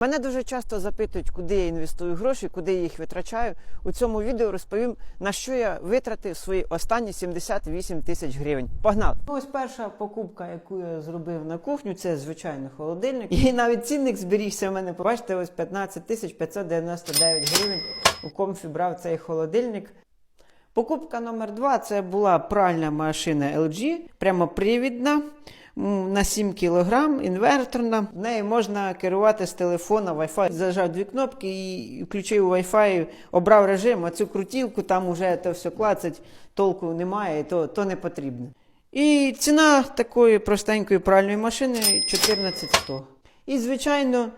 Мене дуже часто запитують, куди я інвестую гроші, куди я їх витрачаю. У цьому відео розповім, на що я витратив свої останні 78 тисяч гривень. Погнали! Ось перша покупка, яку я зробив на кухню, це звичайно холодильник. І навіть цінник зберігся в мене. Побачите, ось 15 тисяч 599 гривень. У комфі брав цей холодильник. Покупка номер два це була пральна машина LG, прямопривідна на 7 кг, інверторна. Нею можна керувати з телефона Wi-Fi. Зажав дві кнопки і включив Wi-Fi, обрав режим, а цю крутілку там вже то все клацать, толку немає, то, то не потрібно. І ціна такої простенької пральної машини 14100. І, звичайно,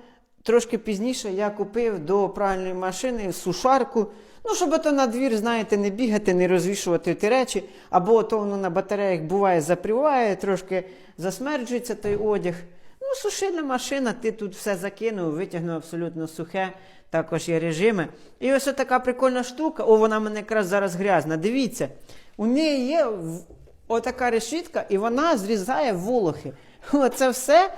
трошки пізніше я купив до пральної машини сушарку. Ну, щоб то на двір, знаєте, не бігати, не розвішувати ті речі, або то воно на батареях буває запріває, трошки засмерджується той одяг. Ну, сушильна машина, ти тут все закинув, витягнув абсолютно сухе, також є режими. І ось така прикольна штука, о, вона мене якраз зараз грязна. Дивіться, у неї є отака решітка, і вона зрізає волохи. Оце все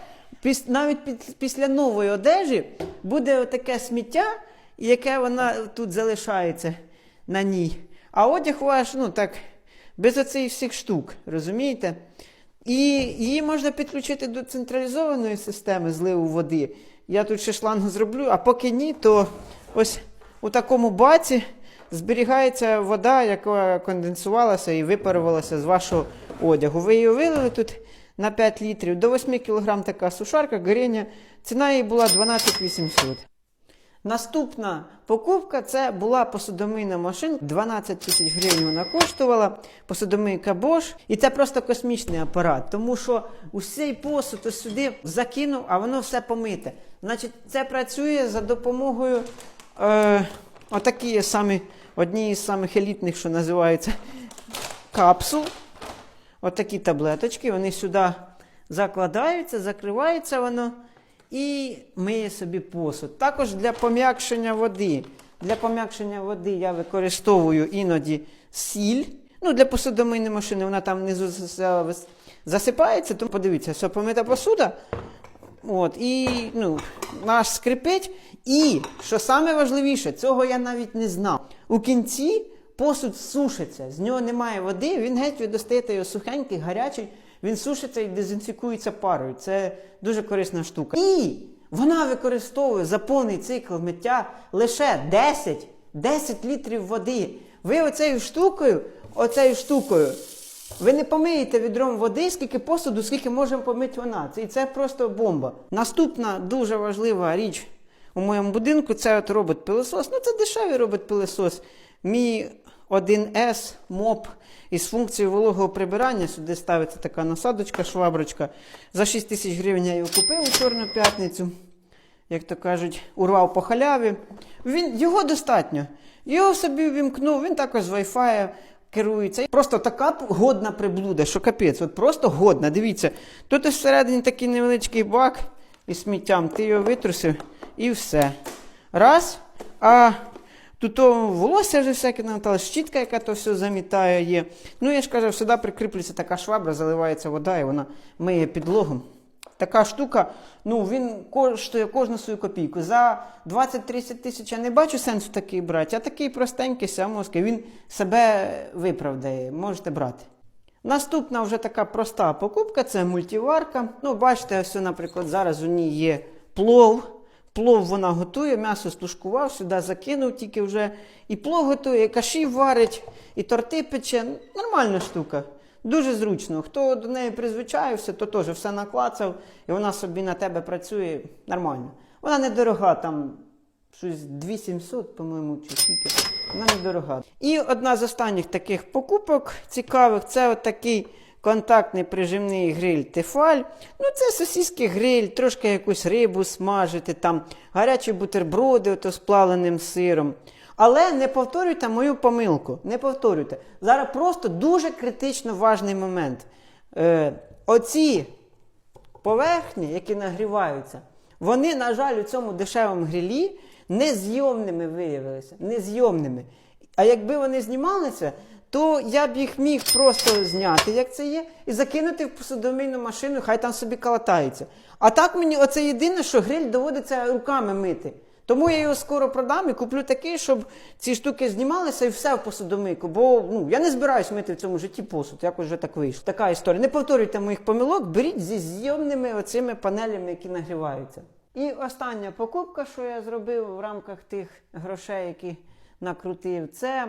навіть після нової одежі буде таке сміття, яке вона тут залишається на ній. А одяг ваш, ну так, без оцих всіх штук, розумієте? І її можна підключити до централізованої системи зливу води. Я тут ще шлангу зроблю, а поки ні, то ось у такому баці зберігається вода, яка конденсувалася і випарувалася з вашого одягу. Ви її вилили тут на 5 літрів, до 8 кг така сушарка, горіння. Ціна її була 12 800. Наступна покупка це була посудомийна машинка. 12 тисяч гривень вона коштувала. Посудомийка Bosch. І це просто космічний апарат, тому що усей посуд сюди закинув, а воно все помите. Значить, це працює за допомогою е, отакі самі, одні із самих елітних, що називаються капсул. Отакі таблеточки, вони сюди закладаються, закривається воно і миє собі посуд. Також для пом'якшення води. Для пом'якшення води я використовую іноді сіль. Ну, для посудомийної машини вона там внизу за- за- засипається, тому подивіться, все помита посуда. От, і ну, наш скрипить. І, що саме важливіше, цього я навіть не знав. У кінці посуд сушиться, з нього немає води, він геть ви його сухенький, гарячий, він сушиться і дезінфікується парою. Це дуже корисна штука. І вона використовує за повний цикл миття лише 10, 10 літрів води. Ви оцею штукою, оцею штукою ви не помиєте відром води, скільки посуду, скільки може помити вона. І це просто бомба. Наступна дуже важлива річ у моєму будинку це от робот-пилосос. Ну, це дешевий робот-пилосос. Мій 1С моп із функцією вологого прибирання. Сюди ставиться така насадочка, шваброчка. За 6 тисяч гривень я його купив у Чорну п'ятницю як то кажуть, урвав по халяві. Він, його достатньо. Його собі ввімкнув, він також з Wi-Fi керується. Просто така годна приблуда, що капець, от просто годна. Дивіться, тут всередині такий невеличкий бак із сміттям, ти його витрусив і все. Раз. А тут то волосся вже всяке намотало, щітка, яка то все замітає є. Ну, я ж кажу, сюди прикріплюється така швабра, заливається вода, і вона миє підлогу. Така штука, ну він коштує кожну свою копійку. За 20-30 тисяч я не бачу сенсу такий брати, а такий простенький сямоський, він себе виправдає, можете брати. Наступна вже така проста покупка це мультиварка. Ну, бачите, ось, наприклад, зараз у ній є плов. Плов вона готує, м'ясо стушкував, сюди закинув тільки вже. І плов готує, і каші варить, і торти пече. Нормальна штука. Дуже зручно. Хто до неї призвичаєвся, то теж все наклацав, і вона собі на тебе працює нормально. Вона недорога, там щось 2700, по-моєму, чи скільки. Вона недорога. І одна з останніх таких покупок цікавих це от такий контактний прижимний гриль Тефаль. Ну, це сосиски гриль, трошки якусь рибу смажити, там гарячі бутерброди з плавленим сиром. Але не повторюйте мою помилку. Не повторюйте. Зараз просто дуже критично важний момент. Е, оці поверхні, які нагріваються, вони, на жаль, у цьому дешевому грилі незйомними виявилися. Незйомними. А якби вони знімалися, то я б їх міг просто зняти, як це є, і закинути в посудомийну машину, хай там собі калатається. А так мені оце єдине, що гриль доводиться руками мити. Тому я його скоро продам і куплю такий, щоб ці штуки знімалися і все в посудомийку. Бо ну, я не збираюсь мити в цьому житті посуд, якось вже так вийшло. Така історія. Не повторюйте моїх помилок, беріть зі зйомними оцими панелями, які нагріваються. І остання покупка, що я зробив в рамках тих грошей, які накрутив, це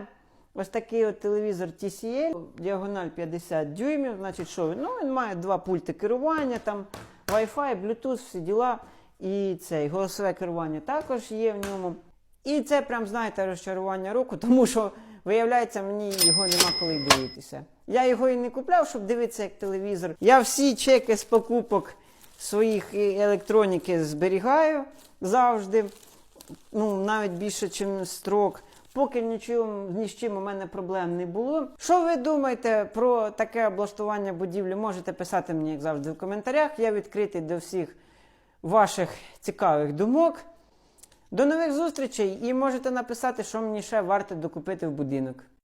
ось такий от телевізор TCL, діагональ 50 дюймів. Значить, що він? Ну, він має два пульти керування, там Wi-Fi, Bluetooth, всі діла. І цей голосове керування також є в ньому. І це прям, знаєте, розчарування року, тому що, виявляється, мені його нема коли дивитися. Я його і не купляв, щоб дивитися як телевізор. Я всі чеки з покупок своїх електроніки зберігаю завжди. Ну, навіть більше, ніж строк. Поки нічим, ні з чим у мене проблем не було. Що ви думаєте про таке облаштування будівлі? Можете писати мені, як завжди, в коментарях. Я відкритий до всіх ваших цікавих думок. До нових зустрічей і можете написати, що мені ще варто докупити в будинок.